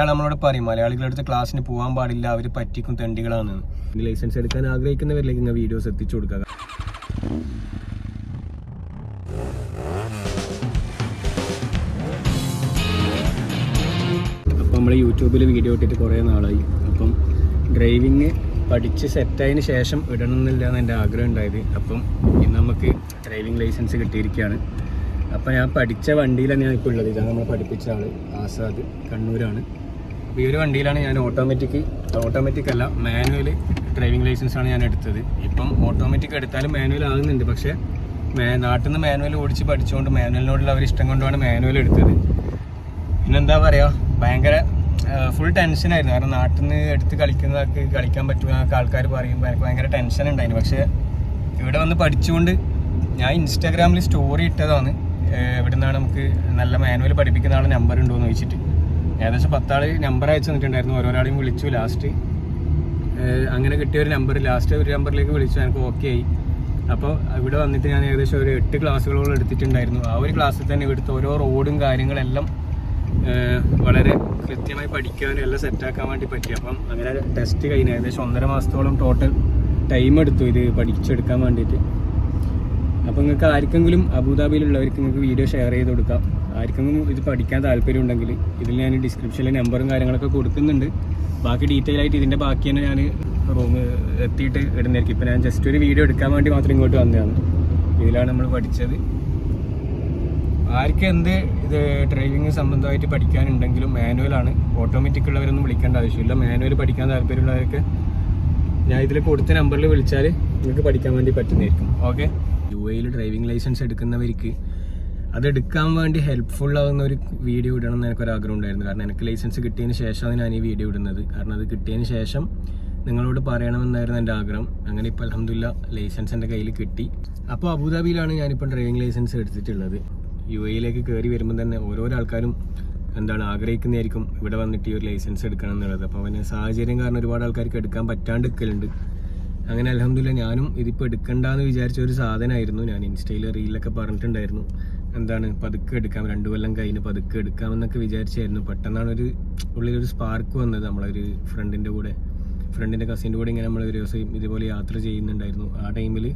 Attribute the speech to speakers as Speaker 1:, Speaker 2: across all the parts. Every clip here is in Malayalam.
Speaker 1: അയാൾ നമ്മളോട് പറയും മലയാളികളുടെ അടുത്ത് ക്ലാസ്സിന് പോകാൻ പാടില്ല അവർ പറ്റിക്കും തെണ്ടികളാണ്. ലൈസൻസ് എടുക്കാൻ ആഗ്രഹിക്കുന്നവരിലേക്ക് ഇങ്ങനെ വീഡിയോസ് എത്തിച്ചു കൊടുക്കുക. അപ്പം നമ്മൾ യൂട്യൂബിൽ വീഡിയോ ഇട്ടിട്ട് കുറേ നാളായി. അപ്പം ഡ്രൈവിങ് പഠിച്ച് സെറ്റായതിന് ശേഷം ഇടണം എന്നില്ലാണ് എന്റെ ആഗ്രഹം ഉണ്ടായത്. അപ്പം ഇന്ന് നമുക്ക് ഡ്രൈവിംഗ് ലൈസൻസ് കിട്ടിയിരിക്കുകയാണ്. അപ്പം ഞാൻ പഠിച്ച വണ്ടിയിലാണ് ഞാൻ ഇപ്പോൾ ഉള്ളത്. ഇതാണ് നമ്മൾ പഠിപ്പിച്ച ആൾ ആസാദ് കണ്ണൂരാണ്. ഈ ഒരു വണ്ടിയിലാണ് ഞാൻ ഓട്ടോമാറ്റിക് ഓട്ടോമാറ്റിക് അല്ല മാനുവൽ ഡ്രൈവിംഗ് ലൈസൻസ് ആണ് ഞാൻ എടുത്തത്. ഇപ്പം ഓട്ടോമാറ്റിക് എടുത്താലും മാനുവൽ ആകുന്നുണ്ട്. പക്ഷേ നാട്ടിൽ നിന്ന് മാനുവൽ ഓടിച്ച് പഠിച്ചുകൊണ്ട് മാനുവലിനോടുള്ള അവർ ഇഷ്ടം കൊണ്ടാണ് മാനുവൽ എടുത്തത്. പിന്നെന്താ പറയുക ഭയങ്കര ഫുൾ ടെൻഷനായിരുന്നു കാരണം നാട്ടിൽ നിന്ന് എടുത്ത് കളിക്കുന്നതൊക്കെ കളിക്കാൻ പറ്റുമെന്നൊക്കെ ആൾക്കാർ പറയുമ്പോൾ എനിക്ക് ഭയങ്കര ടെൻഷൻ ഉണ്ടായിരുന്നു. പക്ഷേ ഇവിടെ വന്ന് പഠിച്ചുകൊണ്ട് ഞാൻ ഇൻസ്റ്റാഗ്രാമിൽ സ്റ്റോറി ഇട്ടതാണ്. എവിടെ നിന്നാണ് നമുക്ക് നല്ല മാനുവൽ പഠിപ്പിക്കുന്ന ആളെ നമ്പർ ഉണ്ടോ എന്ന് ചോദിച്ചിട്ട്. ഏകദേശം പത്താൾ നമ്പർ അയച്ചു തന്നിട്ടുണ്ടായിരുന്നു. ഓരോരാളെയും വിളിച്ചു ലാസ്റ്റ് അങ്ങനെ കിട്ടിയ ഒരു നമ്പർ ലാസ്റ്റ് ഒരു നമ്പറിലേക്ക് വിളിച്ചു. എനിക്ക് ഓക്കെ ആയി. അപ്പോൾ ഇവിടെ വന്നിട്ട് ഞാൻ ഏകദേശം ഒരു എട്ട് ക്ലാസ്സുകളോളം എടുത്തിട്ടുണ്ടായിരുന്നു. ആ ഒരു ക്ലാസ്സിൽ തന്നെ ഇവിടുത്തെ ഓരോ റോഡും കാര്യങ്ങളെല്ലാം വളരെ കൃത്യമായി പഠിക്കാനും എല്ലാം സെറ്റാക്കാൻ വേണ്ടി പറ്റി. അപ്പം അങ്ങനെ ടെസ്റ്റ് കഴിഞ്ഞു ഏകദേശം ഒന്നര മാസത്തോളം ടോട്ടൽ ടൈം എടുത്തു ഇത് പഠിച്ചെടുക്കാൻ വേണ്ടിയിട്ട്. അപ്പോൾ നിങ്ങൾക്ക് ആർക്കെങ്കിലും അബുദാബിയിലുള്ളവർക്ക് നിങ്ങൾക്ക് വീഡിയോ ഷെയർ ചെയ്ത് കൊടുക്കാം. ആർക്കെങ്കിലും ഇത് പഠിക്കാൻ താല്പര്യം ഉണ്ടെങ്കിൽ ഇതിൽ ഞാൻ ഡിസ്ക്രിപ്ഷനിൽ നമ്പറും കാര്യങ്ങളൊക്കെ കൊടുക്കുന്നുണ്ട്. ബാക്കി ഡീറ്റെയിൽ ആയിട്ട് ഇതിന്റെ ബാക്കി തന്നെ ഞാൻ റൂം എത്തിയിട്ട് ഇടുന്നതായിരിക്കും. ഇപ്പോൾ ഞാൻ ജസ്റ്റ് ഒരു വീഡിയോ എടുക്കാൻ വേണ്ടി മാത്രം ഇങ്ങോട്ട് വന്നതാണ്. ഇതിലാണ് നമ്മൾ പഠിച്ചത്. ആർക്കും എന്ത് ഇത് ഡ്രൈവിംഗ് സംബന്ധമായിട്ട് പഠിക്കാനുണ്ടെങ്കിലും മാനുവലാണ് ഓട്ടോമാറ്റിക് ഉള്ളവരൊന്നും വിളിക്കേണ്ട ആവശ്യമില്ല. മാനുവൽ പഠിക്കാൻ താല്പര്യമുള്ളവർക്ക് ഞാൻ ഇതിൽ കൊടുത്ത നമ്പറിൽ വിളിച്ചാൽ നിങ്ങൾക്ക് പഠിക്കാൻ വേണ്ടി പറ്റുന്നതായിരിക്കും. ഓക്കെ യു എയിൽ ഡ്രൈവിംഗ് ലൈസൻസ് എടുക്കുന്നവർക്ക് അത് എടുക്കാൻ വേണ്ടി ഹെൽപ്ഫുൾ ആവുന്ന ഒരു വീഡിയോ ഇടണം എന്ന് എനിക്കൊരു ആഗ്രഹം ഉണ്ടായിരുന്നു. കാരണം എനിക്ക് ലൈസൻസ് കിട്ടിയതിന് ശേഷമാണ് ഞാൻ ഈ വീഡിയോ ഇടുന്നത്. കാരണം അത് കിട്ടിയതിന് ശേഷം നിങ്ങളോട് പറയണമെന്നായിരുന്നു എന്റെ ആഗ്രഹം. അങ്ങനെ ഇപ്പോൾ അലഹമില്ല ലൈസൻസ് എന്റെ കയ്യിൽ കിട്ടി. അപ്പോൾ അബുദാബിയിലാണ് ഞാനിപ്പോൾ ഡ്രൈവിംഗ് ലൈസൻസ് എടുത്തിട്ടുള്ളത്. യു എയിലേക്ക് കയറി വരുമ്പോൾ തന്നെ ഓരോരോ ആൾക്കാരും എന്താണ് ആഗ്രഹിക്കുന്നതായിരിക്കും ഇവിടെ വന്നിട്ട് ഈ ഒരു ലൈസൻസ് എടുക്കണം എന്നുള്ളത്. അപ്പോൾ പിന്നെ സാഹചര്യം കാരണം ഒരുപാട് ആൾക്കാർക്ക് എടുക്കാൻ പറ്റാണ്ട് നിൽക്കലുണ്ട് അങ്ങനെ അലഹമില്ല ഞാനും ഇതിപ്പോൾ എടുക്കണ്ടെന്ന് വിചാരിച്ച ഒരു സാധനമായിരുന്നു ഞാൻ ഇൻസ്റ്റയിൽ റീലൊക്കെ പറഞ്ഞിട്ടുണ്ടായിരുന്നു. എന്താണ് പതുക്കെ എടുക്കാം രണ്ടു കൊല്ലം കഴിഞ്ഞ് പതുക്കെ എടുക്കാമെന്നൊക്കെ വിചാരിച്ചായിരുന്നു. പെട്ടെന്നാണ് ഒരു ഉള്ളിലൊരു സ്പാർക്ക് വന്നത് നമ്മളൊരു ഫ്രണ്ടിന്റെ കൂടെ. ഫ്രണ്ടിന്റെ കസിന്റെ കൂടെ ഇങ്ങനെ നമ്മൾ ഒരു ദിവസം ഇതുപോലെ യാത്ര ചെയ്യുന്നുണ്ടായിരുന്നു. ആ ടൈമിൽ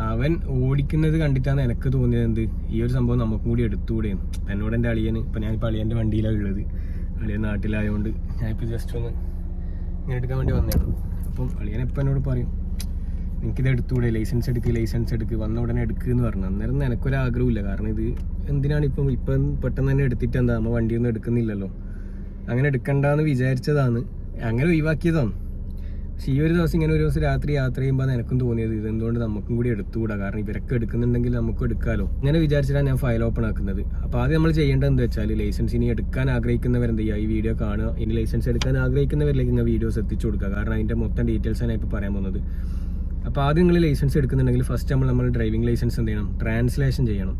Speaker 1: അവൻ ഓടിക്കുന്നത് കണ്ടിട്ടാണ് എനിക്ക് തോന്നിയത് എന്ത്? ഈ ഒരു സംഭവം നമുക്കും കൂടി എടുത്തുകൂടെ എന്നോട് എന്റെ അളിയന് ഇപ്പം ഞാനിപ്പോൾ അളിയന്റെ വണ്ടിയിലാണ് ഉള്ളത്. അളിയൻ നാട്ടിലായതുകൊണ്ട് ഞാനിപ്പോൾ ജസ്റ്റ് ഒന്ന് ഇങ്ങനെ എടുക്കാൻ വേണ്ടി വന്നതാണ്. അപ്പം അളിയൻ എപ്പോൾ എന്നോട് പറയും എനിക്കിത് എടുത്തുകൂടെ ലൈസൻസ് എടുക്ക് ലൈസൻസ് എടുക്ക് വന്ന ഉടനെ എടുക്കുക എന്ന് പറഞ്ഞു. അന്നേരം നിനക്കൊരാഗ്രഹമില്ല കാരണം ഇത് എന്തിനാണ് ഇപ്പം ഇപ്പം പെട്ടെന്ന് തന്നെ എടുത്തിട്ട് എന്താ നമ്മൾ വണ്ടിയൊന്നും എടുക്കുന്നില്ലല്ലോ. അങ്ങനെ എടുക്കണ്ടെന്ന് വിചാരിച്ചതാണ്. അങ്ങനെ ഒഴിവാക്കിയതാണ്. പക്ഷെ ഈ ഒരു ദിവസം ഇങ്ങനെ ഒരു ദിവസം രാത്രി യാത്ര ചെയ്യുമ്പോൾ എനിക്കും തോന്നിയത്. ഇതെന്തുകൊണ്ട് നമുക്കും കൂടി എടുത്തുകൂടാ കാരണം ഇവരൊക്കെ എടുക്കുന്നുണ്ടെങ്കിൽ നമുക്കും എടുക്കാമല്ലോ ഇങ്ങനെ വിചാരിച്ചിട്ടാണ് ഞാൻ ഫയൽ ഓപ്പൺ ആക്കുന്നത്. അപ്പോൾ ആദ്യം നമ്മൾ ചെയ്യേണ്ടത് എന്താ വെച്ചാൽ ലൈസൻസ് ഇനി എടുക്കാൻ ആഗ്രഹിക്കുന്നവർ എന്ത് ചെയ്യുക? ഈ വീഡിയോ കാണുക. ഇനി ലൈസൻസ് എടുക്കാൻ ആഗ്രഹിക്കുന്നവരിലേക്ക് ഇങ്ങനെ വീഡിയോസ് എത്തിച്ചു കൊടുക്കുക. കാരണം അതിന്റെ മൊത്തം ഡീറ്റെയിൽസ് ആണ് ഇപ്പോൾ പറയാൻ പോകുന്നത്. അപ്പോൾ ആദ്യം നിങ്ങൾ ലൈസൻസ് എടുക്കുന്നുണ്ടെങ്കിൽ ഫസ്റ്റ് നമ്മൾ നമ്മൾ ഡ്രൈവിംഗ് ലൈസൻസ് എന്ത് ചെയ്യണം? ട്രാൻസ്ലേഷൻ ചെയ്യണം.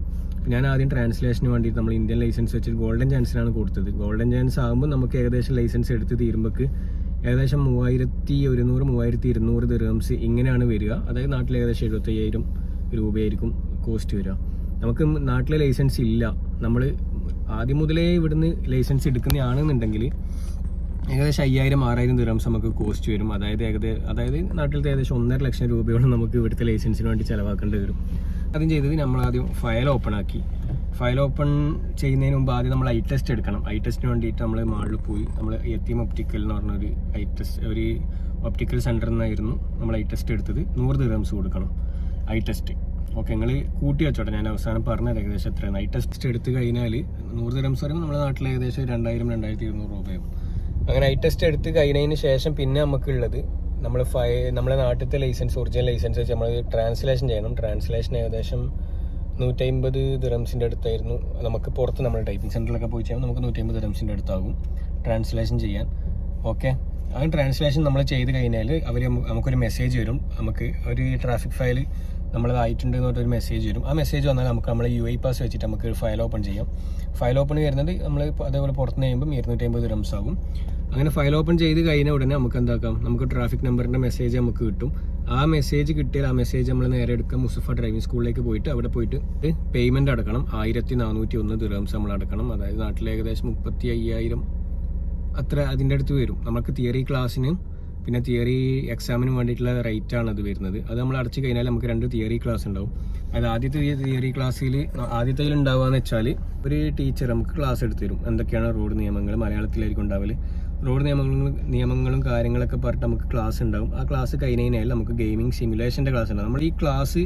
Speaker 1: ഞാൻ ആദ്യം ട്രാൻസ്ലേഷന് വേണ്ടിയിട്ട് നമ്മൾ ഇന്ത്യൻ ലൈസൻസ് വെച്ചിട്ട് ഗോൾഡൻ ചാൻസിലാണ് കൊടുത്തത്. ഗോൾഡൻ ചാൻസ് ആകുമ്പോൾ നമുക്ക് ഏകദേശം ലൈസൻസ് എടുത്ത് തീരുമ്പോൾ ഏകദേശം മൂവായിരത്തി ഒരുന്നൂറ് മൂവായിരത്തി ഇരുന്നൂറ് ദിർഹംസ് ഇങ്ങനെയാണ് വരിക. അതായത് നാട്ടിൽ ഏകദേശം എഴുപത്തയ്യായിരം രൂപയായിരിക്കും കോസ്റ്റ് വരിക. നമുക്ക് നാട്ടിലെ ലൈസൻസ് ഇല്ല. നമ്മൾ ആദ്യം മുതലേ ഇവിടുന്ന് ലൈസൻസ് എടുക്കുന്നതാണെന്നുണ്ടെങ്കിൽ ഏകദേശം അയ്യായിരം ആറായിരം ദിറംസ് നമുക്ക് കോസ്റ്റ് വരും. അതായത് ഏകദേശം അതായത് നാട്ടിലത്തെ ഏകദേശം ഒന്നര ലക്ഷം രൂപയോളം നമുക്ക് ഇവിടുത്തെ ലൈസൻസിന് വേണ്ടി ചിലവാക്കേണ്ടി വരും. അതും ചെയ്തത് നമ്മൾ ആദ്യം ഫയൽ ഓപ്പൺ ആക്കി. ഫയൽ ഓപ്പൺ ചെയ്യുന്നതിന് മുമ്പ് ആദ്യം നമ്മൾ ഐ ടെസ്റ്റ് എടുക്കണം. ഐ ടെസ്റ്റിന് വേണ്ടിയിട്ട് നമ്മൾ മാളിൽ പോയി. നമ്മൾ എത്തിയം ഒപ്റ്റിക്കൽ എന്ന് പറഞ്ഞൊരു ഐ ടെസ്റ്റ് ഒരു ഒപ്റ്റിക്കൽ സെന്ററിൽ നിന്നായിരുന്നു നമ്മൾ ഐ ടെസ്റ്റ് എടുത്തത്. നൂറ് ദിറംസ് കൊടുക്കണം ഐ ടെസ്റ്റ് ഓക്കെ നിങ്ങൾ കൂട്ടി വെച്ചോട്ടെ. ഞാൻ അവസാനം പറഞ്ഞത് ഏകദേശം എത്രയാണ് ഐ ടെസ്റ്റ് എടുത്ത് കഴിഞ്ഞാൽ നൂറ് ദിറംസ് പറയുമ്പോൾ നമ്മുടെ നാട്ടിൽ ഏകദേശം രണ്ടായിരം രണ്ടായിരത്തി ഇരുന്നൂറ് രൂപയാവും. അങ്ങനെ ഐ ടെസ്റ്റ് എടുത്ത് കഴിഞ്ഞതിന് ശേഷം പിന്നെ നമുക്കുള്ളത് നമ്മൾ ഫൈ നമ്മളെ നാട്ടിലത്തെ ലൈസൻസ് ഒറിജിനൽ ലൈസൻസ് വെച്ച് നമ്മൾ ട്രാൻസ്ലേഷൻ ചെയ്യണം. ട്രാൻസ്ലേഷൻ ഏകദേശം നൂറ്റമ്പത് ദിറംസിന്റെ അടുത്തായിരുന്നു. നമുക്ക് പുറത്ത് നമ്മൾ ടൈപ്പിംഗ് സെന്ററിലൊക്കെ പോയി ചെയ്യുമ്പോൾ നമുക്ക് നൂറ്റമ്പത് ദിറംസിന്റെ അടുത്താകും ട്രാൻസ്ലേഷൻ ചെയ്യാൻ. ഓക്കെ അങ്ങനെ ട്രാൻസ്ലേഷൻ നമ്മൾ ചെയ്ത് കഴിഞ്ഞാൽ അവർ നമുക്കൊരു മെസ്സേജ് വരും. നമുക്ക് ഒരു ട്രാഫിക് ഫയൽ നമ്മളതായിട്ടുണ്ട് എന്ന് പറഞ്ഞൊരു മെസ്സേജ് വരും. ആ മെസ്സേജ് വന്നാൽ നമുക്ക് നമ്മൾ യു ഐ പാസ് വെച്ചിട്ട് നമുക്ക് ഫയൽ ഓപ്പൺ ചെയ്യാം. ഫയൽ ഓപ്പൺ വരുന്നത് നമ്മൾ അതേപോലെ പുറത്ത് കഴിയുമ്പോൾ ഇരുന്നൂറ്റി അമ്പത് റംസ് ആകും. അങ്ങനെ ഫയൽ ഓപ്പൺ ചെയ്ത് കഴിഞ്ഞ ഉടനെ നമുക്ക് എന്താക്കാം? നമുക്ക് ട്രാഫിക് നമ്പറിന്റെ മെസ്സേജ് നമുക്ക് കിട്ടും. ആ മെസ്സേജ് കിട്ടിയാൽ ആ മെസ്സേജ് നമ്മൾ നേരെ എടുക്കാം മുസഫ ഡ്രൈവിംഗ് സ്കൂളിലേക്ക് പോയിട്ട്. അവിടെ പോയിട്ട് പേയ്മെന്റ് അടക്കണം. ആയിരത്തി നാനൂറ്റി ഒന്ന് ദുരംസ് നമ്മൾ അടക്കണം. അതായത് നാട്ടിൽ ഏകദേശം മുപ്പത്തി അയ്യായിരം അത്ര അതിന്റെ അടുത്ത് വരും. നമുക്ക് തിയറി ക്ലാസ്സിന് പിന്നെ തിയറി എക്സാമിന് വേണ്ടിയിട്ടുള്ള റേറ്റ് ആണ് അത് വരുന്നത്. അത് നമ്മൾ അടച്ചു കഴിഞ്ഞാൽ നമുക്ക് രണ്ട് തിയറി ക്ലാസ് ഉണ്ടാവും. അത് ആദ്യത്തെ തിയറി ക്ലാസ്സിൽ ആദ്യത്തെ ഉണ്ടാവുക എന്ന് വെച്ചാൽ ഒരു ടീച്ചർ നമുക്ക് ക്ലാസ് എടുത്തു തരും. എന്തൊക്കെയാണ് റോഡ് നിയമങ്ങൾ? മലയാളത്തിലായിരിക്കും ഉണ്ടാവൽ. റോഡ് നിയമങ്ങളും നിയമങ്ങളും കാര്യങ്ങളൊക്കെ പറഞ്ഞിട്ട് നമുക്ക് ക്ലാസ് ഉണ്ടാവും. ആ ക്ലാസ് കഴിഞ്ഞ് കഴിഞ്ഞാൽ നമുക്ക് ഗെയിമിംഗ് സിമുലേഷന്റെ ക്ലാസ് ഉണ്ടാവും. നമ്മൾ ഈ ക്ലാസ്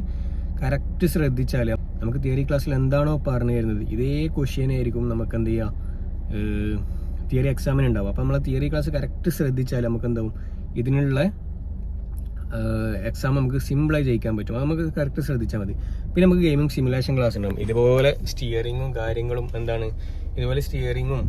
Speaker 1: കറക്റ്റ് ശ്രദ്ധിച്ചാൽ നമുക്ക് തിയറി ക്ലാസ്സിൽ എന്താണോ പറഞ്ഞു തരുന്നത് ഇതേ ക്വസ്റ്റ്യനായിരിക്കും നമുക്ക് എന്ത് ചെയ്യുക തിയറി എക്സാമിന് ഉണ്ടാവും അപ്പോൾ നമ്മൾ തിയറി ക്ലാസ് കറക്റ്റ് ശ്രദ്ധിച്ചാൽ നമുക്ക് എന്താവും ഇതിനുള്ള എക്സാം നമുക്ക് സിമ്പിളായി ജയിക്കാൻ പറ്റും. അത് നമുക്ക് കറക്റ്റ് ശ്രദ്ധിച്ചാൽ മതി. പിന്നെ നമുക്ക് ഗെയിമിംഗ് സിമുലേഷൻ ക്ലാസ് ഉണ്ടാവും ഇതുപോലെ സ്റ്റിയറിങ്ങും കാര്യങ്ങളും എന്താണ്? ഇതുപോലെ സ്റ്റിയറിങ്ങും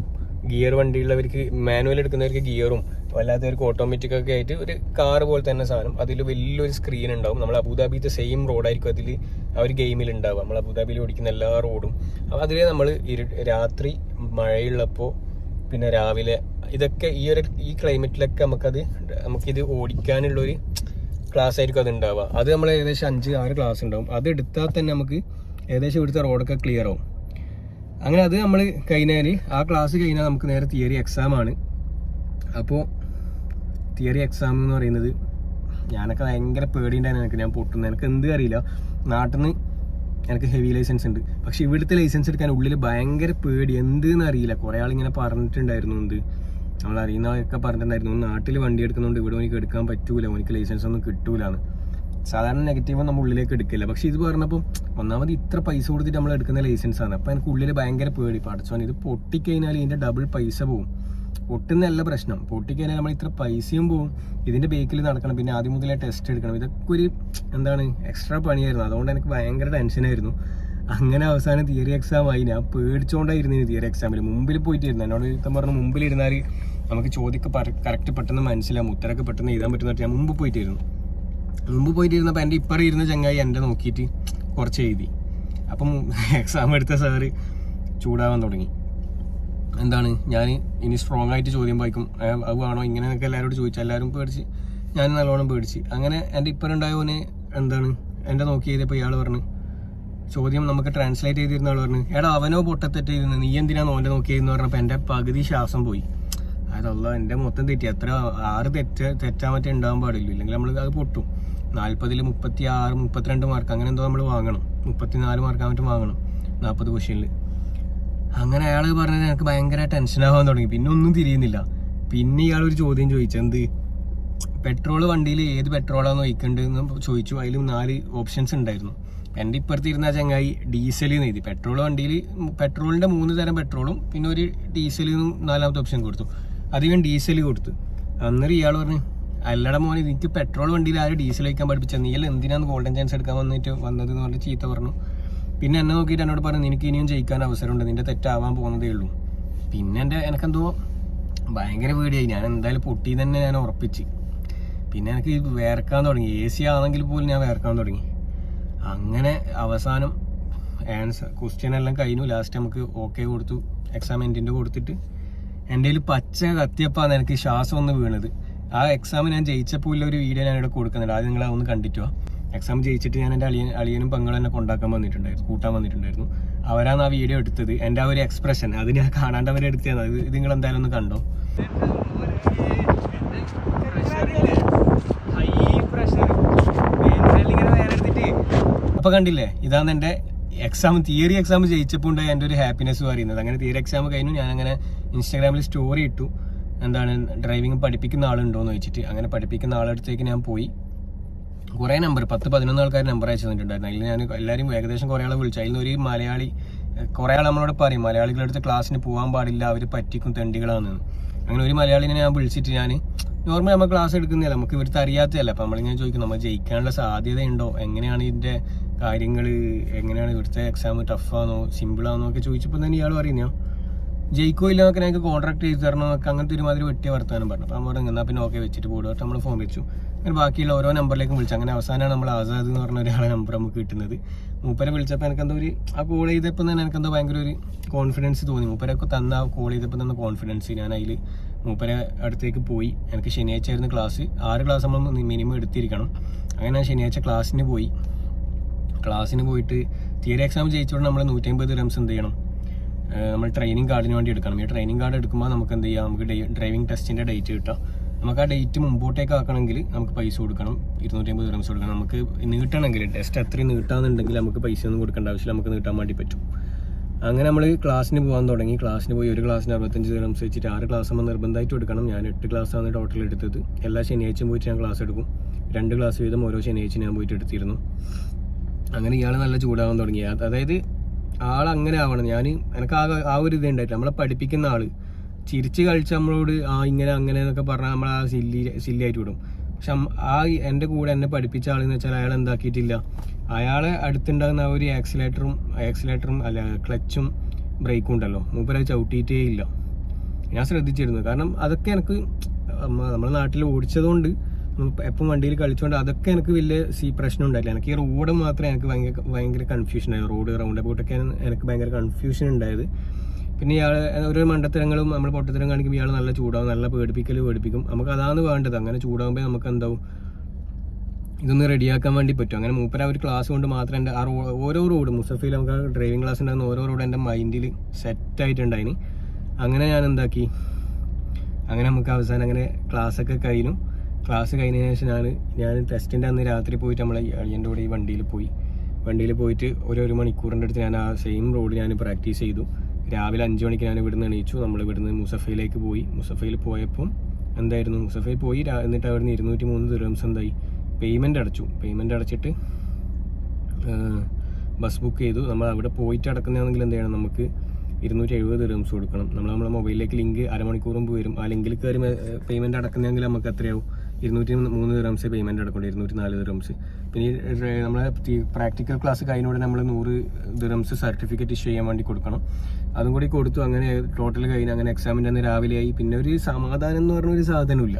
Speaker 1: ഗിയർ വണ്ടിയുള്ളവർക്ക് മാനുവൽ എടുക്കുന്നവർക്ക് ഗിയറും അല്ലാത്തവർക്ക് ഓട്ടോമാറ്റിക് ഒക്കെ ആയിട്ട് ഒരു കാർ പോലെ തന്നെ സാധനം. അതിൽ വലിയൊരു സ്ക്രീൻ ഉണ്ടാവും. നമ്മൾ അബുദാബിത്തെ സെയിം റോഡായിരിക്കും അതിൽ ആ ഒരു ഗെയിമിൽ ഉണ്ടാവുക. നമ്മൾ അബുദാബിയിൽ ഓടിക്കുന്ന എല്ലാ റോഡും അപ്പോൾ അതിൽ നമ്മൾ രാത്രി മഴയുള്ളപ്പോൾ പിന്നെ രാവിലെ ഇതൊക്കെ ഈ ഒരു ഈ ക്ലൈമറ്റിലൊക്കെ നമുക്കത് നമുക്കിത് ഓടിക്കാനുള്ളൊരു ക്ലാസ് ആയിരിക്കും അത് ഉണ്ടാവുക അത് നമ്മൾ ഏകദേശം അഞ്ച് ആറ് ക്ലാസ് ഉണ്ടാവും. അത് എടുത്താൽ തന്നെ നമുക്ക് ഏകദേശം ഇവിടുത്തെ റോഡൊക്കെ ക്ലിയർ ആവും. അങ്ങനെ അത് നമ്മൾ കഴിഞ്ഞാൽ ആ ക്ലാസ് കഴിഞ്ഞാൽ നമുക്ക് നേരെ തിയറി എക്സാം ആണ്. അപ്പോൾ തിയറി എക്സാം എന്ന് പറയുന്നത് ഞാനൊക്കെ ഭയങ്കര പേടിയുണ്ടായിരുന്നു എനിക്ക് ഞാൻ പൊട്ടുന്നത് എനിക്ക് എന്ത് അറിയില്ല? നാട്ടിൽ നിന്ന് എനിക്ക് ഹെവി ലൈസൻസ് ഉണ്ട്. പക്ഷെ ഇവിടുത്തെ ലൈസൻസ് എടുക്കാൻ ഉള്ളിൽ ഭയങ്കര പേടി. എന്ത് അറിയില്ല. കുറേ ആളിങ്ങനെ പറഞ്ഞിട്ടുണ്ടായിരുന്നു എന്ത്? നമ്മൾ അറിയുന്നതൊക്കെ പറഞ്ഞിട്ടുണ്ടായിരുന്നു. നാട്ടിൽ വണ്ടി എടുക്കുന്നതുകൊണ്ട് ഇവിടെ എനിക്ക് എടുക്കാൻ പറ്റൂല. എനിക്ക് ലൈസൻസ് ഒന്നും കിട്ടൂലാണ് സാധാരണ നെഗറ്റീവ് നമ്മൾ ഉള്ളിലേക്ക് എടുക്കില്ല. പക്ഷെ ഇത് പറഞ്ഞപ്പോൾ ഒന്നാമത് ഇത്ര പൈസ കൊടുത്തിട്ട് നമ്മൾ എടുക്കുന്ന ലൈസൻസ് ആണ്. അപ്പോൾ എനിക്ക് ഉള്ളിൽ ഭയങ്കര പേടി. പഠിച്ചോൻ ഇത് പൊട്ടിക്കഴിഞ്ഞാൽ ഇതിന്റെ ഡബിൾ പൈസ പോകും പൊട്ടുന്നല്ല പ്രശ്നം. പൊട്ടിക്കഴിഞ്ഞാൽ നമ്മൾ ഇത്ര പൈസയും പോകും ഇതിന്റെ ബേക്കിൽ നടക്കണം. പിന്നെ ആദ്യം മുതലേ ടെസ്റ്റ് എടുക്കണം. ഇതൊക്കെ ഒരു എന്താണ് എക്സ്ട്രാ പണിയായിരുന്നു. അതുകൊണ്ട് എനിക്ക് ഭയങ്കര ടെൻഷനായിരുന്നു അങ്ങനെ അവസാനം തിയറി എക്സാം ആയി. ഞാൻ പേടിച്ചോണ്ടായിരുന്നു തിയറി എക്സാമിൽ മുമ്പിൽ പോയിട്ടിരുന്നു. എന്നോട് ഇത്തം പറഞ്ഞു മുമ്പിൽ ഇരുന്നാൽ നമുക്ക് ചോദ്യമൊക്കെ കറക്റ്റ് പെട്ടെന്ന് മനസ്സിലാവും. ഉത്തരമൊക്കെ പെട്ടെന്ന് എഴുതാൻ പറ്റുന്ന ഞാൻ മുമ്പ് പോയിട്ടിരുന്നു. മുമ്പ് പോയിട്ടിരുന്നപ്പോൾ എന്റെ ഇപ്പറ ഇരുന്ന ചങ്ങായി എന്റെ നോക്കിയിട്ട് കുറച്ച് എഴുതി. അപ്പം എക്സാം എടുത്ത സാറ് ചൂടാവാൻ തുടങ്ങി. എന്താണ്? ഞാൻ ഇനി സ്ട്രോങ് ആയിട്ട് ചോദ്യം വായിക്കും. അത് വേണോ ഇങ്ങനെയൊക്കെ എല്ലാവരോട് ചോദിച്ചു. എല്ലാവരും പേടിച്ച്. ഞാൻ നല്ലോണം പേടിച്ച്. അങ്ങനെ എന്റെ ഇപ്പറുണ്ടായവന് എന്താണ്? എന്റെ നോക്കി ഇയാൾ പറഞ്ഞു ചോദ്യം നമുക്ക് ട്രാൻസ്ലേറ്റ് ചെയ്തിരുന്ന ആൾ പറഞ്ഞു എടാ അവനോ പൊട്ടത്തെറ്റിരുന്ന് നീ എന്തിനാ നോന്റെ നോക്കിയെന്ന് പറഞ്ഞപ്പോൾ എന്റെ പകുതി ശ്വാസം പോയി. അതല്ല എന്റെ മൊത്തം തെറ്റി. അത്ര ആറ് തെറ്റ് തെറ്റാൻ മറ്റേ ഉണ്ടാകാൻ പാടില്ല ഇല്ലെങ്കിൽ നമ്മൾ അത് പൊട്ടും. നാൽപ്പതിൽ മുപ്പത്തി ആറ് മുപ്പത്തിരണ്ട് മാർക്ക് അങ്ങനെ എന്തോ നമ്മൾ വാങ്ങണം. മുപ്പത്തിനാല് മാർക്ക് മറ്റും വാങ്ങണം. നാൽപ്പത് ക്വസ്റ്റ്യനിൽ അങ്ങനെ അയാൾ പറഞ്ഞത് എനിക്ക് ഭയങ്കര ടെൻഷനാവാൻ തുടങ്ങി. പിന്നെ ഒന്നും തിരിയുന്നില്ല. പിന്നെ ഇയാൾ ഒരു ചോദ്യം ചോദിച്ചു എന്ത്? പെട്രോൾ വണ്ടിയിൽ ഏത് പെട്രോളാണ് ഒഴിക്കേണ്ടതെന്ന് ചോദിച്ചു. അതിലും നാല് ഓപ്ഷൻസ് ഉണ്ടായിരുന്നു. എന്റെ ഇപ്പുറത്ത് ഇരുന്ന ചങ്ങായി ഡീസൽ എന്ന് എഴുതി. പെട്രോൾ വണ്ടിയിൽ പെട്രോളിന്റെ മൂന്ന് തരം പെട്രോളും പിന്നെ ഒരു ഡീസലിൽ നിന്നും നാലാമത്തെ ഓപ്ഷൻ കൊടുത്തു. അധികം ഡീസൽ കൊടുത്തു. അന്നേരം ഇയാൾ പറഞ്ഞു അല്ലട മോനെ എനിക്ക് പെട്രോൾ വണ്ടിയിൽ ആരും ഡീസൽ വയ്ക്കാൻ പഠിപ്പിച്ചത്? നീ എന്തിനാണ് ഗോൾഡൻ ചാൻസ് എടുക്കാൻ വന്നിട്ട് വന്നത് എന്ന് പറഞ്ഞ് ചീത്ത പറഞ്ഞു. പിന്നെ എന്നെ നോക്കിയിട്ട് എന്നോട് പറഞ്ഞു നിനക്ക് ഇനിയും ജയിക്കാൻ അവസരമുണ്ട്. നിന്റെ തെറ്റാവാൻ പോകുന്നതേ ഉള്ളൂ. പിന്നെ എന്റെ എനിക്കെന്തോ ഭയങ്കര പേടിയായി. ഞാൻ എന്തായാലും പൊട്ടി തന്നെ ഞാൻ ഉറപ്പിച്ച്. പിന്നെ എനിക്ക് വേർക്കാൻ തുടങ്ങി. എ സി ആണെങ്കിൽ പോലും ഞാൻ വേർക്കാൻ തുടങ്ങി. അങ്ങനെ അവസാനം ആൻസർ ക്വസ്റ്റ്യൻ എല്ലാം കഴിഞ്ഞു. ലാസ്റ്റ് നമുക്ക് ഓക്കെ കൊടുത്തു. എക്സാം എൻഡിന്റെ കൊടുത്തിട്ട് എന്റെ കയ്യിൽ പച്ച കത്തിയപ്പാണ് എനിക്ക് ശ്വാസം ഒന്ന് വീണത്. ആ എക്സാം ഞാൻ ജയിച്ചപ്പോൾ ഉള്ള ഒരു വീഡിയോ ഞാൻ ഇവിടെ കൊടുക്കുന്നുണ്ട്. ആദ്യം നിങ്ങൾ അതൊന്ന് കണ്ടിട്ടോ? എക്സാം ജയിച്ചിട്ട് ഞാൻ എന്റെ അളിയൻ അളിയനും പെങ്ങളും എന്നെ കൊണ്ടാക്കാൻ വന്നിട്ടുണ്ടായിരുന്നു. കൂട്ടാൻ വന്നിട്ടുണ്ടായിരുന്നു. അവരാണ് ആ വീഡിയോ എടുത്തത്. എന്റെ ആ ഒരു എക്സ്പ്രഷൻ അത് ഞാൻ കാണാണ്ട് എടുത്തത് ഇത് നിങ്ങൾ എന്തായാലും ഒന്ന് കണ്ടോ? അപ്പൊ കണ്ടില്ലേ? ഇതാണ് എന്റെ എക്സാം തിയറി എക്സാം ജയിച്ചപ്പോൾ ഉണ്ടായ എന്റെ ഒരു ഹാപ്പിനെസ് പറയുന്നത്. അങ്ങനെ തിയറി എക്സാം കഴിഞ്ഞു. ഞാൻ അങ്ങനെ ഇൻസ്റ്റാഗ്രാമിൽ സ്റ്റോറി ഇട്ടു. എന്താണ് ഡ്രൈവിംഗ് പഠിപ്പിക്കുന്ന ആളുണ്ടോ എന്ന് ചോദിച്ചിട്ട്. അങ്ങനെ പഠിപ്പിക്കുന്ന ആളടുത്തേക്ക് ഞാൻ പോയി. കുറേ നമ്പർ പത്ത് പതിനൊന്ന് ആൾക്കാർ നമ്പർ അയച്ചു തന്നിട്ടുണ്ടായിരുന്നു. അതിൽ ഞാൻ എല്ലാവരും ഏകദേശം കുറേ ആളെ വിളിച്ചു. അതിൽ ഒരു മലയാളി കുറേ ആൾ നമ്മളോട് പറയും മലയാളികളുടെ അടുത്ത് ക്ലാസ്സിന് പോകാൻ പാടില്ല. അവർ പറ്റിക്കും തെണ്ടികളാണെന്ന് അങ്ങനെ ഒരു മലയാളിനെ ഞാൻ വിളിച്ചിട്ട് ഞാൻ നോർമൽ നമ്മൾ ക്ലാസ് എടുക്കുന്നില്ല നമുക്ക് ഇവിടുത്തെ അറിയാത്തതല്ല? അപ്പം നമ്മളിങ്ങനെ ചോദിക്കും നമ്മൾ ജയിക്കാനുള്ള സാധ്യതയുണ്ടോ? എങ്ങനെയാണ് ഇതിന്റെ കാര്യങ്ങൾ എങ്ങനെയാണ് ഇവിടുത്തെ എക്സാം ടഫാണോ സിമ്പിളാണോ ഒക്കെ ചോദിച്ചപ്പോൾ തന്നെ ഇയാൾ പറയുന്നോ ജയിക്കോ ഇല്ല എന്നൊക്കെ ഞങ്ങൾക്ക് കോൺട്രാക്ട് ചെയ്ത് തരണം എന്നൊക്കെ അങ്ങനത്തെ ഒരുമാതിരി വെട്ടിയ വർത്താനം പറഞ്ഞു. അപ്പോൾ അവിടെ എന്നാൽ പിന്നെ ഓക്കെ വെച്ചിട്ട് പോടുക നമ്മൾ ഫോൺ വെച്ചു. അങ്ങനെ ബാക്കിയുള്ള ഓരോ നമ്പറിലേക്കും വിളിച്ചു. അങ്ങനെ അവസാനമാണ് നമ്മൾ ആസാദ് എന്ന് പറഞ്ഞ ഒരാളെ നമ്പർ നമുക്ക് കിട്ടുന്നത്. മൂപ്പരെ വിളിച്ചപ്പോൾ എനിക്കെന്തോ ഒരു ആ കോൾ ചെയ്തപ്പോൾ തന്നെ എനിക്കെന്തോ ഭയങ്കര ഒരു കോൺഫിഡൻസ് തോന്നി. മൂപ്പരൊക്കെ തന്ന ആ കോൾ ചെയ്തപ്പോൾ തന്നെ കോൺഫിഡൻസ് ഞാൻ അതിൽ മൂപ്പരെ അടുത്തേക്ക് പോയി. എനിക്ക് ശനിയാഴ്ച ആയിരുന്നു ക്ലാസ് ആറ് ക്ലാസ് നമ്മൾ മിനിമം എടുത്തിരിക്കണം. അങ്ങനെ ഞാൻ ശനിയാഴ്ച ക്ലാസ്സിന് പോയി. ക്ലാസ്സിന് പോയിട്ട് തിയറി എക്സാം ജയിച്ചുകൊണ്ട് നമ്മൾ നൂറ്റമ്പത് റംസ് എന്ത് ചെയ്യണം? നമ്മൾ ട്രെയിനിങ് കാർഡിന് വേണ്ടി എടുക്കണം. ഈ ട്രെയിനിങ് കാർഡ് എടുക്കുമ്പോൾ നമുക്ക് എന്ത് ചെയ്യാം? നമുക്ക് ഡ്രൈവിംഗ് ടെസ്റ്റിന്റെ ഡേറ്റ് കിട്ടാം നമുക്ക് ആ ഡേറ്റ് മുമ്പോട്ടേക്ക് ആക്കണമെങ്കിൽ നമുക്ക് പൈസ കൊടുക്കണം. ഇരുന്നൂറ്റി അമ്പത് റംസ് കൊടുക്കണം. നമുക്ക് നീട്ടണമെങ്കിൽ ടെസ്റ്റ് അത്രയും നീട്ടാന്നുണ്ടെങ്കിൽ നമുക്ക് പൈസ ഒന്നും കൊടുക്കേണ്ട ആവശ്യമില്ല. നമുക്ക് നീട്ടാൻ വേണ്ടി പറ്റും. അങ്ങനെ നമ്മൾ ക്ലാസ്സിന് പോകാൻ തുടങ്ങി. ക്ലാസ്സിന് പോയി ഒരു ക്ലാസ്സിന് അറുപത്തഞ്ച് റംസ് വെച്ചിട്ട് ആറ് ക്ലാസ് നമ്മൾ നിർബന്ധമായിട്ട് എടുക്കണം. ഞാൻ എട്ട് ക്ലാസ്സാണ് ടോട്ടൽ എടുത്തത്. എല്ലാ ശനിയാഴ്ചയും പോയിട്ട് ഞാൻ ക്ലാസ് എടുക്കും. രണ്ട് ക്ലാസ് വീതം ഓരോ ശനിയാഴ്ച ഞാൻ പോയിട്ട് എടുത്തിരുന്നു. അങ്ങനെ ഇയാൾ നല്ല ചൂടാവാൻ തുടങ്ങി. അതായത് ആൾ അങ്ങനെ ആവണം. ഞാൻ എനിക്ക് ആ ആ ഒരു ഇതുണ്ടായിട്ട് നമ്മളെ പഠിപ്പിക്കുന്ന ആൾ. ചിരിച്ച് കളിച്ച് നമ്മളോട് ആ ഇങ്ങനെ അങ്ങനെ എന്നൊക്കെ പറഞ്ഞാൽ നമ്മൾ ആ സില്ലി സില്ലിയായിട്ട് വിടും. പക്ഷെ ആ എന്റെ കൂടെ എന്നെ പഠിപ്പിച്ച ആളെന്ന് വെച്ചാൽ അയാൾ എന്താക്കിയിട്ടില്ല. അയാളെ അടുത്തുണ്ടാകുന്ന ആ ഒരു ആക്സിലേറ്ററും ആക്സിലേറ്ററും അല്ല ക്ലച്ചും ബ്രേക്കും ഉണ്ടല്ലോ. മൂപ്പര് ചവിട്ടിയിട്ടേ ഇല്ല. ഞാൻ ശ്രദ്ധിച്ചിരുന്നു. കാരണം അതൊക്കെ എനിക്ക് നമ്മുടെ നാട്ടിൽ ഓടിച്ചതുകൊണ്ട് എപ്പം വണ്ടിയിൽ കളിച്ചുകൊണ്ട് അതൊക്കെ എനിക്ക് വലിയ സി പ്രശ്നം ഉണ്ടായില്ല എനിക്ക് ഈ റോഡ് മാത്രമേ എനിക്ക് ഭയങ്കര ഭയങ്കര കൺഫ്യൂഷൻ ആയി. റോഡ് റൗണ്ട് അബൌട്ടൊക്കെ എനിക്ക് ഭയങ്കര കൺഫ്യൂഷൻ ഉണ്ടായത്. പിന്നെ ഇയാൾ ഒരു മണ്ടത്തരങ്ങളും നമ്മൾ പൊട്ടത്തരം കാണിക്കുമ്പോൾ ഇയാൾ നല്ല ചൂടാവും നല്ല പേടിപ്പിക്കൽ പേടിപ്പിക്കും. നമുക്ക് അതാണ് വേണ്ടത്. അങ്ങനെ ചൂടാകുമ്പോൾ നമുക്ക് എന്താവും? ഇതൊന്ന് റെഡിയാക്കാൻ വേണ്ടി പറ്റും. അങ്ങനെ മൂപ്പര ഒരു ക്ലാസ് കൊണ്ട് മാത്രം എന്റെ ആ ഓരോ റോഡ് മുസഫീൽ നമുക്ക് ഡ്രൈവിംഗ് ക്ലാസ് ഉണ്ടായിരുന്ന ഓരോ റോഡ് എന്റെ മൈൻഡിൽ സെറ്റ് ആയിട്ടുണ്ടായിന്. അങ്ങനെ ഞാൻ എന്താക്കി? അങ്ങനെ നമുക്ക് അവസാനം അങ്ങനെ ക്ലാസ്സൊക്കെ കഴിഞ്ഞു. ക്ലാസ് കഴിഞ്ഞതിന് ശേഷമാണ് ഞാൻ ടെസ്റ്റിന്റെ അന്ന് രാത്രി പോയിട്ട് നമ്മളെ അളിയന്റെ കൂടെ ഈ വണ്ടിയിൽ പോയി. വണ്ടിയിൽ പോയിട്ട് ഒരു ഒരു മണിക്കൂറിന്റെ അടുത്ത് ഞാൻ ആ സെയിം റോഡ് ഞാൻ പ്രാക്ടീസ് ചെയ്തു. രാവിലെ അഞ്ച് മണിക്ക് ഞാൻ ഇവിടുന്ന് എണീച്ചു. നമ്മൾ ഇവിടുന്ന് മുസഫയിലേക്ക് പോയി. മുസഫയിൽ പോയപ്പം എന്തായിരുന്നു? മുസഫയിൽ പോയി എന്നിട്ട് അവിടുന്ന് ഇരുന്നൂറ്റി മൂന്ന് ദിറംസ് എന്തായി? പേയ്മെന്റ് അടച്ചു. പേയ്മെന്റ് അടച്ചിട്ട് ബസ് ബുക്ക് ചെയ്തു. നമ്മൾ അവിടെ പോയിട്ട് അടക്കുന്നതാണെങ്കിൽ എന്ത് ചെയ്യണം? നമുക്ക് ഇരുന്നൂറ്റി എഴുപത് റംസ് കൊടുക്കണം. നമ്മൾ നമ്മളെ മൊബൈലിലേക്ക് ലിങ്ക് അരമണിക്കൂർ മുമ്പ് വരും. ആ ലിങ്കിൽ കയറി പേയ്മെന്റ് അടക്കുന്നതെങ്കിൽ നമുക്ക് എത്രയാവും? ഇരുന്നൂറ്റി മൂന്ന് ദിറംസ് പേയ്മെന്റ് അടക്കണം ഇരുന്നൂറ്റി നാല് ദിറംസ് പിന്നെ നമ്മളെ പ്രാക്ടിക്കൽ ക്ലാസ് കഴിഞ്ഞൂടെ നമ്മൾ നൂറ് ദിറംസ് സർട്ടിഫിക്കറ്റ് ഇഷ്യൂ ചെയ്യാൻ വേണ്ടി കൊടുക്കണം. അതും കൂടി കൊടുത്തു. അങ്ങനെ ടോട്ടൽ കഴിഞ്ഞ് അങ്ങനെ എക്സാമിന്റെ അന്ന് രാവിലെയായി. പിന്നെ ഒരു സമാധാനം എന്ന് പറഞ്ഞ ഒരു സാധനമില്ല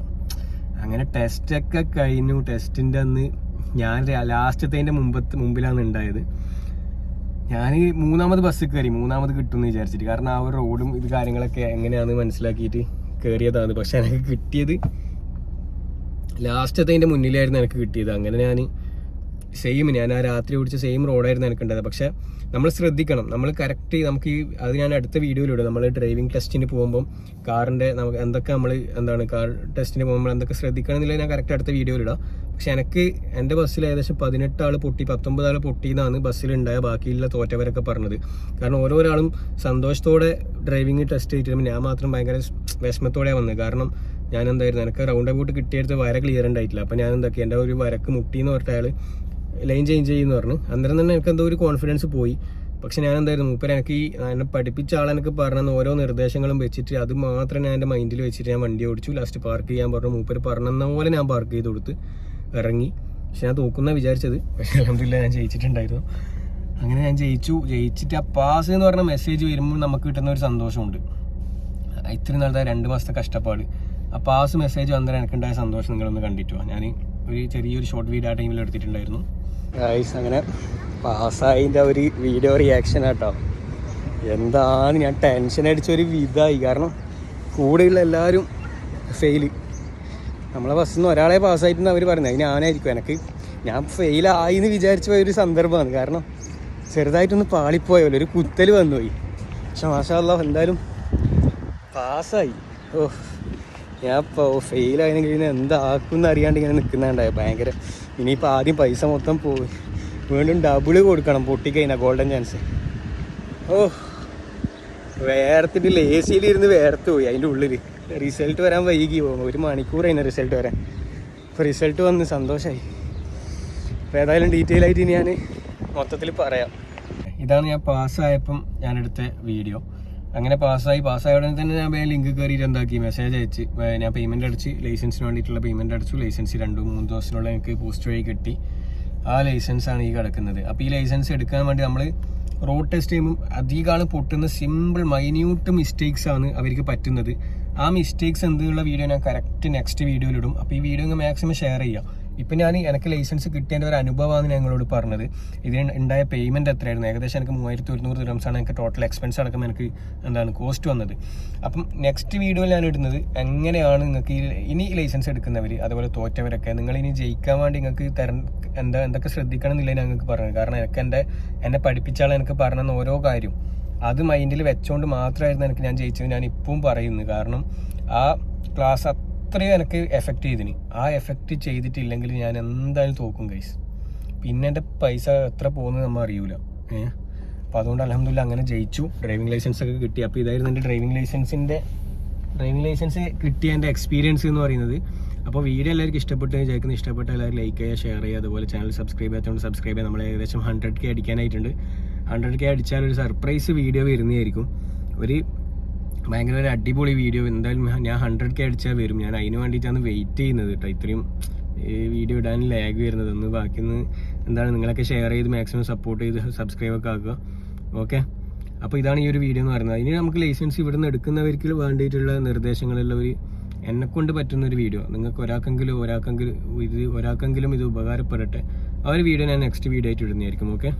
Speaker 1: അങ്ങനെ ടെസ്റ്റൊക്കെ കഴിഞ്ഞു. ടെസ്റ്റിന്റെ അന്ന് ഞാൻ ലാസ്റ്റത്തേന്റെ മുമ്പത്ത് മുമ്പിലാണ് ഉണ്ടായത്. ഞാൻ മൂന്നാമത് ബസ്സിൽ കയറി. മൂന്നാമത് കിട്ടുമെന്ന് വിചാരിച്ചിട്ട്. കാരണം ആ ഒരു റോഡും ഇത് കാര്യങ്ങളൊക്കെ എങ്ങനെയാണെന്ന് മനസ്സിലാക്കിയിട്ട് കയറിയതാണ് പക്ഷെ എനിക്ക് കിട്ടിയത് ലാസ്റ്റത്തേന്റെ മുന്നിലായിരുന്നു എനിക്ക് കിട്ടിയത്. അങ്ങനെ ഞാൻ സെയിം ഞാൻ ആ രാത്രി ഓടിച്ച സെയിം റോഡായിരുന്നു എനിക്ക് ഉണ്ടായത്. പക്ഷെ നമ്മൾ ശ്രദ്ധിക്കണം. നമ്മൾ കറക്റ്റ് നമുക്ക് ഈ അത് ഞാൻ അടുത്ത വീഡിയോയിലിടും നമ്മൾ ഡ്രൈവിംഗ് ടെസ്റ്റിന് പോകുമ്പം കാറിന്റെ നമുക്ക് എന്തൊക്കെ നമ്മൾ എന്താണ് കാർ ടെസ്റ്റിന് പോകുമ്പോൾ എന്തൊക്കെ ശ്രദ്ധിക്കണം എന്നുള്ളത് ഞാൻ കറക്റ്റ് അടുത്ത വീഡിയോയിലിടാം പക്ഷെ എനിക്ക് എന്റെ ബസ്സിൽ ഏകദേശം പതിനെട്ട് ആൾ പൊട്ടി പത്തൊമ്പത് ആൾ പൊട്ടി എന്നാണ് ബസ്സിലുണ്ടായ ബാക്കിയുള്ള തോറ്റവരൊക്കെ പറഞ്ഞത്. കാരണം ഓരോരാളും സന്തോഷത്തോടെ ഡ്രൈവിംഗ് ടെസ്റ്റ് ചെയ്തിട്ട് ഞാൻ മാത്രം ഭയങ്കര വിഷമത്തോടെയാണ് വന്നത്. കാരണം ഞാൻ എന്തായിരുന്നു എനിക്ക് റൗണ്ട് അബൌട്ട് കിട്ടിയെടുത്ത് വര ക്ലിയർ ഉണ്ടായിട്ടില്ല. അപ്പം ഞാൻ എന്താക്കി എന്റെ ഒരു വരക്ക് മുട്ടി എന്ന് പറഞ്ഞ അയാൾ ലൈൻ ചേഞ്ച് ചെയ്യുന്നു പറഞ്ഞു. അന്നേരം തന്നെ എനിക്ക് എന്തോ ഒരു കോൺഫിഡൻസ് പോയി. പക്ഷെ ഞാൻ എന്തായിരുന്നു മൂപ്പർ എനിക്ക് ഈ എന്നെ പഠിപ്പിച്ച ആൾ എനിക്ക് പറഞ്ഞ ഓരോ നിർദ്ദേശങ്ങളും വെച്ചിട്ട് അത് മാത്രം ഞാൻ എന്റെ മൈൻഡിൽ വെച്ചിട്ട് ഞാൻ വണ്ടി ഓടിച്ചു. ലാസ്റ്റ് പാർക്ക് ചെയ്യാൻ പറഞ്ഞു. മൂപ്പർ പറഞ്ഞെന്ന പോലെ ഞാൻ പാർക്ക് ചെയ്ത് കൊടുത്ത് ഇറങ്ങി. പക്ഷെ ഞാൻ തോക്കുന്ന വിചാരിച്ചത്. പക്ഷെ അലഹമില്ല ഞാൻ ജയിച്ചിട്ടുണ്ടായിരുന്നു. അങ്ങനെ ഞാൻ ജയിച്ചു. ജയിച്ചിട്ട് ആ പാസ് എന്ന് പറഞ്ഞ മെസ്സേജ് വരുമ്പോൾ നമുക്ക് കിട്ടുന്ന ഒരു സന്തോഷമുണ്ട്. ഇത്രയും നാളത്തെ രണ്ട് മാസത്തെ കഷ്ടപ്പാട്. ആ ഒരു മെസ്സേജ് വന്നേരം എനിക്കുണ്ടായ സന്തോഷം നിങ്ങളൊന്ന് കണ്ടിട്ടോ ഞാൻ ഒരു ചെറിയൊരു ഷോർട്ട് വീഡിയോ ആ ടൈമിൽ എടുത്തിട്ടുണ്ടായിരുന്നു. അങ്ങനെ പാസ്സായതിന്റെ ഒരു വീഡിയോ റിയാക്ഷൻ ആട്ടോ. എന്താണ് ഞാൻ ടെൻഷൻ അടിച്ച ഒരു വിധായി. കാരണം കൂടെയുള്ള എല്ലാവരും ഫെയിൽ നമ്മളെ ബസ്സിൽ നിന്ന് ഒരാളെ പാസ്സായിട്ടെന്ന് അവർ പറയുന്നത് അത് ഞാനായിരിക്കും എനിക്ക് ഞാൻ ഫെയിലായി എന്ന് വിചാരിച്ച ഒരു സന്ദർഭമാണ്. കാരണം ചെറുതായിട്ടൊന്ന് പാളിപ്പോയല്ലോ. ഒരു കുത്തൽ വന്നുപോയി. പക്ഷെ മാഷാ എന്തായാലും പാസ്സായി ഓ ഞാൻ ഇപ്പോൾ ഫെയിലായെങ്കിൽ ഇനി എന്താക്കും എന്നറിയാണ്ട് ഇങ്ങനെ നിൽക്കുന്നുണ്ടായ ഭയങ്കര ഇനിയിപ്പോൾ ആദ്യം പൈസ മൊത്തം പോയി. വീണ്ടും ഡബിൾ കൊടുക്കണം പൊട്ടിക്കഴിഞ്ഞാൽ ഗോൾഡൻ ചാൻസ് ഓ വേർത്തിട്ടില്ല എ സിയിലിരുന്ന് വേർത്ത് പോയി. അതിന്റെ ഉള്ളിൽ റിസൾട്ട് വരാൻ വൈകി. പോകും ഒരു മണിക്കൂറായിരുന്നു റിസൾട്ട് വരാൻ. ഇപ്പോൾ റിസൾട്ട് വന്ന് സന്തോഷമായി അപ്പോൾ ഏതായാലും ഡീറ്റെയിൽ ആയിട്ട് ഞാൻ മൊത്തത്തിൽ പറയാം. ഇതാണ് ഞാൻ പാസ്സായപ്പം ഞാനെടുത്ത വീഡിയോ അങ്ങനെ പാസ്സായി പാസ്സായ ഉടനെ തന്നെ ഞാൻ ലിങ്ക് കയറിയിട്ട് എന്താക്കി? മെസ്സേജ് അയച്ച്. ഞാൻ പേയ്മെന്റ് അടിച്ച്. ലൈസൻസിന് വേണ്ടിയിട്ടുള്ള പേയ്മെന്റ് അടിച്ചു. ലൈസൻസ് രണ്ട് മൂന്ന് ദിവസത്തിനുള്ള എനിക്ക് പോസ്റ്റ് വഴി കിട്ടി. ആ ലൈസൻസ് ആണ് ഈ കിടക്കുന്നത്. അപ്പോൾ ഈ ലൈസൻസ് എടുക്കാൻ വേണ്ടി നമ്മൾ റോഡ് ടെസ്റ്റ് ചെയ്യുമ്പോൾ അധികം പൊട്ടുന്ന സിമ്പിൾ മൈന്യൂട്ട് മിസ്റ്റേക്സ് ആണ് അവർക്ക് പറ്റുന്നത്. ആ മിസ്റ്റേക്സ് എന്തുള്ള വീഡിയോ ഞാൻ കറക്റ്റ് നെക്സ്റ്റ് വീഡിയോയിലിടും അപ്പോൾ ഈ വീഡിയോ മാക്സിമം ഷെയർ ചെയ്യാം. ഇപ്പം ഞാൻ എനിക്ക് ലൈസൻസ് കിട്ടിയതിന്റെ ഒരു അനുഭവമാണ് ഞങ്ങളോട് പറഞ്ഞത്. ഇതിന് ഉണ്ടായ പേയ്മെന്റ് എത്രയായിരുന്നു? ഏകദേശം എനിക്ക് മൂവായിരത്തി ഒരുന്നൂറ് ദിറംസാണ് എനിക്ക് ടോട്ടൽ എക്സ്പെൻസ് അടക്കം എനിക്ക് എന്താണ് കോസ്റ്റ് വന്നത്. അപ്പം നെക്സ്റ്റ് വീഡിയോയിൽ ഞാൻ ഇടുന്നത് എങ്ങനെയാണ് നിങ്ങൾക്ക് ഈ ഇനി ലൈസൻസ് എടുക്കുന്നവർ അതുപോലെ തോറ്റവരൊക്കെ നിങ്ങൾ ഇനി ജയിക്കാൻ വേണ്ടി നിങ്ങൾക്ക് തര എന്താ എന്തൊക്കെ ശ്രദ്ധിക്കണം എന്നില്ല ഞങ്ങൾക്ക് പറഞ്ഞത്. കാരണം എനിക്ക് എന്റെ എന്നെ പഠിപ്പിച്ചാൽ എനിക്ക് പറഞ്ഞ ഓരോ കാര്യം. അത് മൈൻഡിൽ വെച്ചുകൊണ്ട് മാത്രമായിരുന്നു എനിക്ക് ഞാൻ ജയിച്ചത്. ഞാൻ ഇപ്പം പറയുന്നു. കാരണം ആ ക്ലാസ് അത്രയും എനിക്ക് എഫക്റ്റ് ചെയ്തിന്. ആ എഫക്റ്റ് ചെയ്തിട്ടില്ലെങ്കിൽ ഞാൻ എന്തായാലും തോക്കും കൈസ് പിന്നെ എന്റെ പൈസ എത്ര പോകുന്നത് നമ്മൾ അറിയൂല. ഏഹ് അപ്പോൾ അതുകൊണ്ട് അലഹമില്ല അങ്ങനെ ജയിച്ചു. ഡ്രൈവിംഗ് ലൈസൻസ് ഒക്കെ കിട്ടി. അപ്പോൾ ഇതായിരുന്നു എന്റെ ഡ്രൈവിംഗ് ലൈസൻസിന്റെ ഡ്രൈവിംഗ് ലൈസൻസ് കിട്ടിയ എന്റെ എക്സ്പീരിയൻസ് എന്ന് പറയുന്നത്. അപ്പോൾ വീഡിയോ എല്ലാവർക്കും ഇഷ്ടപ്പെട്ട് വിചാരിക്കുന്നു. ഇഷ്ടപ്പെട്ട എല്ലാവരും ലൈക്ക് ചെയ്യുക ഷെയർ ചെയ്യുക. അതുപോലെ ചാനൽ സബ്സ്ക്രൈബ് ചെയ്യാത്തതുകൊണ്ട് സബ്സ്ക്രൈബ് ചെയ്യുക. നമ്മൾ ഏകദേശം ഹൺഡ്രഡ് കെ അടിക്കാനായിട്ടുണ്ട്. ഹൺഡ്രഡ് കെ അടിച്ചാൽ ഒരു സർപ്രൈസ് വീഡിയോ വരുന്നതായിരിക്കും. ഒരു ഭയങ്കര ഒരു അടിപൊളി വീഡിയോ എന്തായാലും ഞാൻ ഹൺഡ്രഡ് കെ അടിച്ചാൽ വരും. ഞാൻ അതിന് വേണ്ടിയിട്ടാണ് വെയിറ്റ് ചെയ്യുന്നത് കേട്ടോ ഇത്രയും ഈ വീഡിയോ ഇടാൻ ലാഗ് വരുന്നത്. ഒന്ന് ബാക്കി ഒന്ന് എന്താണ് നിങ്ങളൊക്കെ ഷെയർ ചെയ്ത് മാക്സിമം സപ്പോർട്ട് ചെയ്ത് സബ്സ്ക്രൈബ് ഒക്കെ ആക്കുക. ഓക്കെ അപ്പോൾ ഇതാണ് ഈ ഒരു വീഡിയോ എന്ന് പറയുന്നത്. ഇനി നമുക്ക് ലൈസൻസ് ഇവിടുന്ന് എടുക്കുന്നവർക്ക് വേണ്ടിയിട്ടുള്ള നിർദ്ദേശങ്ങളുള്ള ഒരു എന്നെ കൊണ്ട് പറ്റുന്ന ഒരു വീഡിയോ നിങ്ങൾക്ക് ഒരാൾക്കെങ്കിലും ഒരാൾക്കെങ്കിലും ഇത് ഒരാൾക്കെങ്കിലും ഇത് ഉപകാരപ്പെടട്ടെ. ആ ഒരു വീഡിയോ ഞാൻ നെക്സ്റ്റ് വീഡിയോ ആയിട്ട് ഇടുന്നതായിരിക്കും. ഓക്കെ